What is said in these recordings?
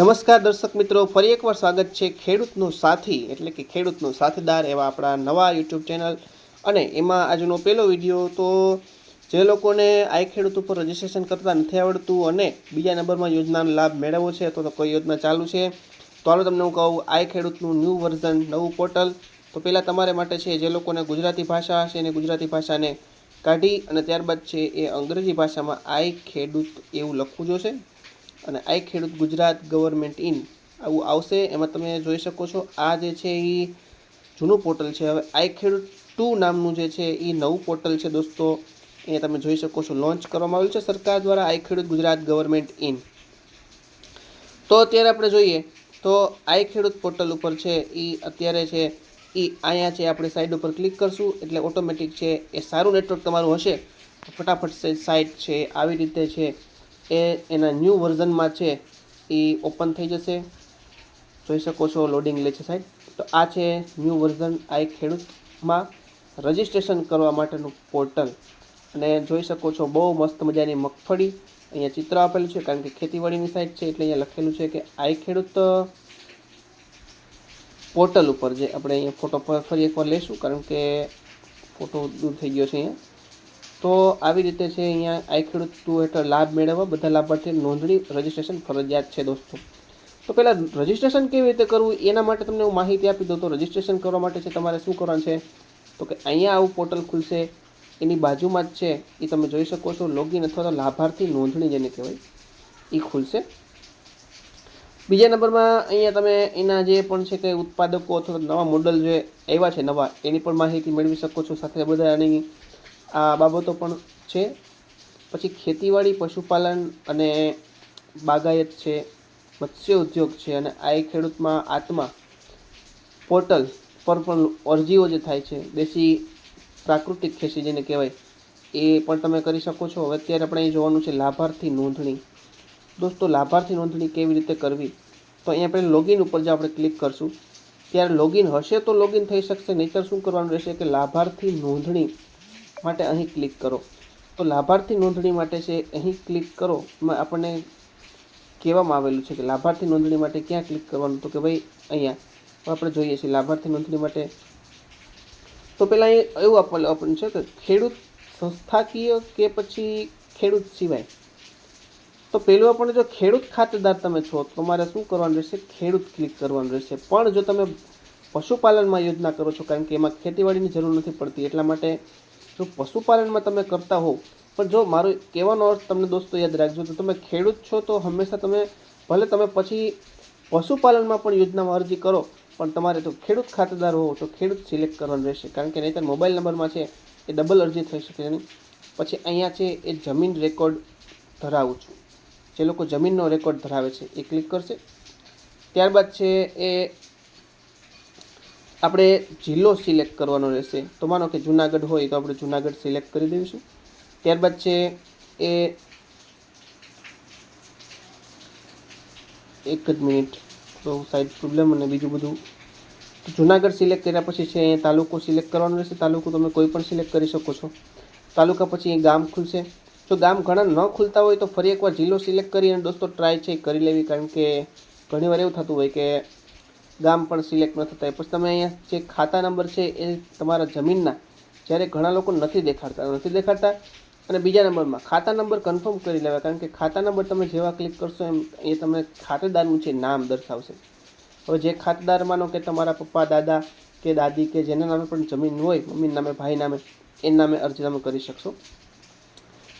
નમસ્કાર દર્શક મિત્રો, ફરી એકવાર સ્વાગત છે ખેડૂતનું સાથી, એટલે કે ખેડૂતનું સાથીદાર એવા આપણા નવા યુટ્યુબ ચેનલ. અને એમાં આજનો પહેલો વીડિયો તો જે લોકોને આઈ ખેડૂત ઉપર રજીસ્ટ્રેશન કરતા નથી આવડતું અને બીજા નંબરમાં યોજનાનો લાભ મેળવવો છે તો કોઈ યોજના ચાલુ છે, તો હાલો તમને હું કહું, આઈ ખેડૂતનું ન્યૂ વર્ઝન, નવું પોર્ટલ. તો પહેલાં તમારે માટે છે, જે લોકોને ગુજરાતી ભાષા હશે, એને ગુજરાતી ભાષાને કાઢી અને ત્યારબાદ છે, એ અંગ્રેજી ભાષામાં આઈ ખેડૂત એવું લખવું જોશે. અને આઈ ખેડૂત ગુજરાત ગવર્મેન્ટ ઇન આવું આવશે. એમાં તમે જોઈ શકો છો, આ જે છે એ જૂનું પોર્ટલ છે. હવે આઈ ખેડૂત ટુ નામનું જે છે એ નવું પોર્ટલ છે દોસ્તો. અહીંયા તમે જોઈ શકો છો, લોન્ચ કરવામાં આવ્યું છે સરકાર દ્વારા આઈ ખેડૂત ગુજરાત ગવર્મેન્ટ ઇન. તો અત્યારે આપણે જોઈએ, તો આઈ ખેડૂત પોર્ટલ ઉપર છે એ અત્યારે છે એ અહીંયા છે આપણે સાઈડ ઉપર ક્લિક કરશું, એટલે ઓટોમેટિક છે એ સારું નેટવર્ક તમારું હશે. ફટાફટ સાઇટ છે, આવી રીતે છે. એ એના ન્યૂ વર્ઝનમાં છે, એ ઓપન થઈ જશે. જોઈ શકો છો લોડિંગ લે છે સાઈડ. તો આ છે ન્યૂ વર્ઝન આઈ ખેડૂતમાં રજિસ્ટ્રેશન કરવા માટેનું પોર્ટલ. અને જોઈ શકો છો બહુ મસ્ત મજાની મગફળી અહીંયા ચિત્ર આપેલું છે, કારણ કે ખેતીવાડીની સાઈડ છે, એટલે અહીંયા લખેલું છે કે આ ખેડૂત પોર્ટલ ઉપર જે આપણે અહીંયા ફોટો ફરી એકવાર લઈશું કારણ કે ફોટો દૂર થઈ ગયો છે અહીંયા. તો આવી રીતે છે અહીંયા આઈ ખેડૂત ટુ હેઠળ લાભ મેળવવા બધા લાભાર્થી નોંધણી, રજિસ્ટ્રેશન, ફરજિયાત છે દોસ્તો. તો પહેલાં રજિસ્ટ્રેશન કેવી રીતે કરવું એના માટે તમને હું માહિતી આપી દઉં. તો રજિસ્ટ્રેશન કરવા માટે છે તમારે શું કરવાનું છે? તો કે અહીંયા આવું પોર્ટલ ખુલશે, એની બાજુમાં જ છે, એ તમે જોઈ શકો છો, લોગિન અથવા તો લાભાર્થી નોંધણી જેને કહેવાય, એ ખુલશે. બીજા નંબરમાં અહીંયા તમે એના જે પણ છે કે ઉત્પાદકો અથવા નવા મોડલ જે આવ્યા છે, નવા, એની પણ માહિતી મેળવી શકો છો સાથે બધા આની આ બાબતો પણ છે. પછી ખેતીવાડી, પશુપાલન અને બાગાયત છે, મત્સ્ય ઉદ્યોગ છે અને આ એ ખેડૂતમાં આત્મા પોર્ટલ પર પણ અરજીઓ જે થાય છે, દેશી પ્રાકૃતિક ખેતી જેને કહેવાય, એ પણ તમે કરી શકો છો. હવે અત્યારે આપણે અહીં જોવાનું છે લાભાર્થી નોંધણી. દોસ્તો, લાભાર્થી નોંધણી કેવી રીતે કરવી? તો અહીંયા આપણે લોગિન ઉપર જે આપણે ક્લિક કરશું. ત્યારે લોગિન હશે તો લોગિન થઈ શકશે, નહીંતર શું કરવાનું રહેશે કે લાભાર્થી નોંધણી માટે અહીં ક્લિક કરો. તો લાભાર્થી નોંધણી માટે છે, અહીં ક્લિક કરો. એમાં આપણને કહેવામાં આવેલું છે કે લાભાર્થી નોંધણી માટે ક્યાં ક્લિક કરવાનું? તો કે ભાઈ, અહીંયા. આપણે જોઈએ છીએ લાભાર્થી નોંધણી માટે. તો પહેલાં એવું આપેલું આપણને છે કે ખેડૂત સંસ્થાકીય કે પછી ખેડૂત સિવાય. તો પહેલું આપણને જો ખેડૂત ખાતેદાર તમે છો, તો તમારે શું કરવાનું રહેશે? ખેડૂત ક્લિક કરવાનું રહેશે. પણ જો તમે પશુપાલનમાં યોજના કરો છો, કારણ કે એમાં ખેતીવાડીની જરૂર નથી પડતી, એટલા માટે જો પશુપાલનમાં તમે કરતા હો પણ જો મારો કહેવાનો અર્થ તમને દોસ્તો યાદ રાખજો, તો તમે ખેડૂત છો તો હંમેશા તમે, ભલે તમે પછી પશુપાલનમાં પણ યોજનામાં અરજી કરો, પણ તમારે જો ખેડૂત ખાતેદાર હો તો ખેડૂત સિલેક્ટ કરવાનું રહેશે. કારણ કે નહીંતર મોબાઈલ નંબરમાં છે એ ડબલ અરજી થઈ શકે નહીં પછી અહીંયા છે એ જમીન રેકોર્ડ ધરાવું છું. જે લોકો જમીનનો રેકોર્ડ ધરાવે છે, એ ક્લિક કરશે. ત્યારબાદ છે એ આપણે જિલ્લો સિલેક્ટ કરવાનો રહેશે. તો માનો કે જુનાગઢ હોય તો આપણે જુનાગઢ સિલેક્ટ કરી દઈશું. ત્યારબાદ છે એ એક જ મિનિટ. તો સાઈડ પ્રોબ્લેમ અને બીજું બધું. તો જુનાગઢ સિલેક્ટ કર્યા પછી છે અહીંયા તાલુકો સિલેક્ટ કરવાનો રહેશે. તાલુકો તમે કોઈ પણ સિલેક્ટ કરી શકો છો. તાલુકા પછી અહીં ગામ ખુલશે. જો ગામ ઘણા ન ખુલતા હોય તો ફરી એકવાર જિલ્લો સિલેક્ટ કરી અને દોસ્તો ટ્રાય છે કરી લેવી. કારણ કે ઘણીવાર એવું થતું હોય કે ગામ પણ સિલેક્ટ ન થતા હોય. પછી તમે અહીંયા જે ખાતા નંબર છે એ તમારા જમીનના જ્યારે ઘણા લોકો નથી દેખાડતા નથી દેખાડતા. અને બીજા નંબરમાં ખાતા નંબર કન્ફર્મ કરી લેવા કારણ કે ખાતા નંબર તમે જેવા ક્લિક કરશો એમ એ તમને ખાતેદારનું છે નામ દર્શાવશે. હવે જે ખાતેદાર માનો કે તમારા પપ્પા, દાદા કે દાદી કે જેના નામે પણ જમીન હોય મમ્મી નામે ભાઈ નામે એ નામે અરજી તમે કરી શકશો.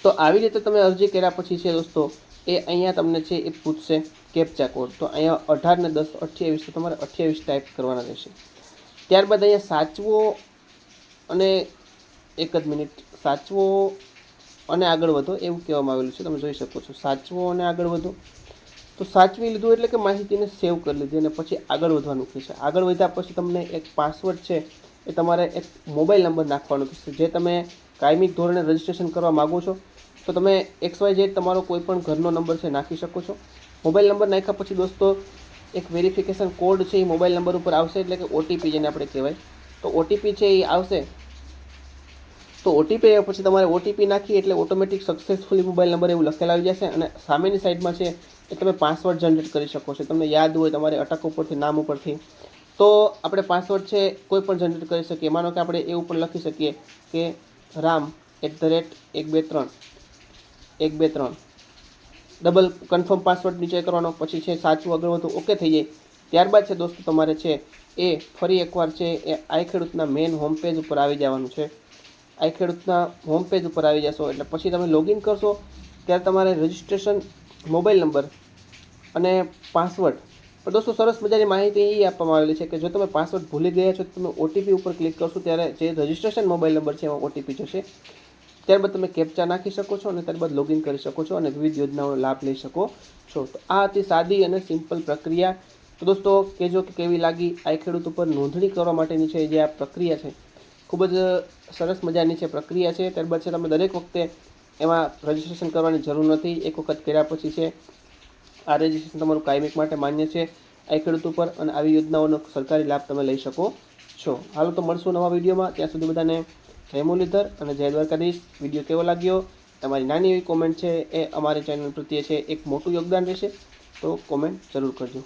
તો આવી રીતે તમે અરજી કર્યા પછી છે દોસ્તો એ અહીંયા તમને છે એ પૂછશે કેપ્ચા કોડ તો અહીંયા અઢાર ને દસ અઠ્યાવીસ, તો તમારે અઠ્યાવીસ ટાઈપ કરવાના રહેશે. ત્યારબાદ અહીંયા સાચવો અને એક જ મિનિટ સાચવો અને આગળ વધો, એવું કહેવામાં આવેલું છે. તમે જોઈ શકો છો. સાચવો અને આગળ વધો. તો સાચવી લીધું એટલે કે માહિતીને સેવ કરી લીધી અને પછી આગળ વધવાનું થશે આગળ વધ્યા પછી તમને એક પાસવર્ડ છે એ તમારે એક મોબાઈલ નંબર નાખવાનો થશે. જે તમે કાયમિક ધોરણે રજિસ્ટ્રેશન કરવા માગો છો તો તમે એક્સ વાય ઝેડ તમારો કોઈ પણ ઘરનો નંબર છે નાખી શકો છો. મોબાઈલ નંબર નાખ્યા પછી દોસ્તો, એક વેરિફિકેશન કોડ છે એ મોબાઈલ નંબર ઉપર આવશે, એટલે કે ઓટીપી જેને આપણે કહેવાય. તો ઓટીપી છે એ આવશે. તો ઓટીપી પછી તમારે ઓટીપી નાખી એટલે ઓટોમેટિક સક્સેસફુલી મોબાઈલ નંબર એવું લખેલા આવી જશે અને સામેની સાઈડમાં છે એ તમે પાસવર્ડ જનરેટ કરી શકો છો. તમને યાદ હોય તમારે અટક ઉપરથી, નામ ઉપરથી. તો આપણે પાસવર્ડ છે કોઈ પણ જનરેટ કરી શકીએ. માનો કે આપણે એવું પણ લખી શકીએ કે રામ એટ ધ રેટ એક બે ત્રણ. એક, બે, ત્રણ. ડબલ કન્ફર્મ પાસવર્ડ નીચે કરવાનો, પછી છે સાચું આગળ વધુ ઓકે થઈ જાય. ત્યારબાદ છે દોસ્તો તમારે છે એ ફરી એકવાર છે એ આઈ ખેડૂતના મેઇન હોમ પેજ ઉપર આવી જવાનું છે. આઈ ખેડૂતના હોમ પેજ ઉપર આવી જશો, એટલે પછી તમે લોગિન કરશો, ત્યારે તમારે રજિસ્ટ્રેશન મોબાઈલ નંબર અને પાસવર્ડ પણ દોસ્તો સરસ મજાની માહિતી એ આપવામાં આવેલી છે કે જો તમે પાસવર્ડ ભૂલી ગયા છો, તો તમે ઓટીપી ઉપર ક્લિક કરશો, ત્યારે જે રજિસ્ટ્રેશન મોબાઈલ નંબર છે એમાં ઓટીપી જશે. ત્યારબાદ તમે કેપ્ચા નાખી શકો છો અને ત્યારબાદ લોગિન કરી શકો છો અને વિવિધ યોજનાઓનો લાભ લઈ શકો છો. તો આ હતી સાદી અને સિમ્પલ પ્રક્રિયા. તો દોસ્તો, કહેજો કે કેવી લાગી આ ખેડૂત ઉપર નોંધણી કરવા માટેની છે જે આ પ્રક્રિયા છે. ખૂબ જ સરસ મજાની છે પ્રક્રિયા છે. ત્યારબાદ છે, તમે દરેક વખતે એમાં રજિસ્ટ્રેશન કરવાની જરૂર નથી. એક વખત કર્યા પછી છે, આ રજિસ્ટ્રેશન તમારું કાયમિક માટે માન્ય છે. આ ખેડૂત ઉપર અને આવી યોજનાઓનો સરકારી લાભ તમે લઈ શકો છો. હાલો તો મળશું નવા વિડીયોમાં. ત્યાં સુધી બધાને જય મુરલીધર અને જય દ્વારકાધીશ. વીડિયો કેવો લાગ્યો? તમારી નાની એવી કોમેન્ટ છે એ અમારી ચેનલ પ્રત્યે છે. એક મોટું યોગદાન રહેશે. તો કોમેન્ટ જરૂર કરજો.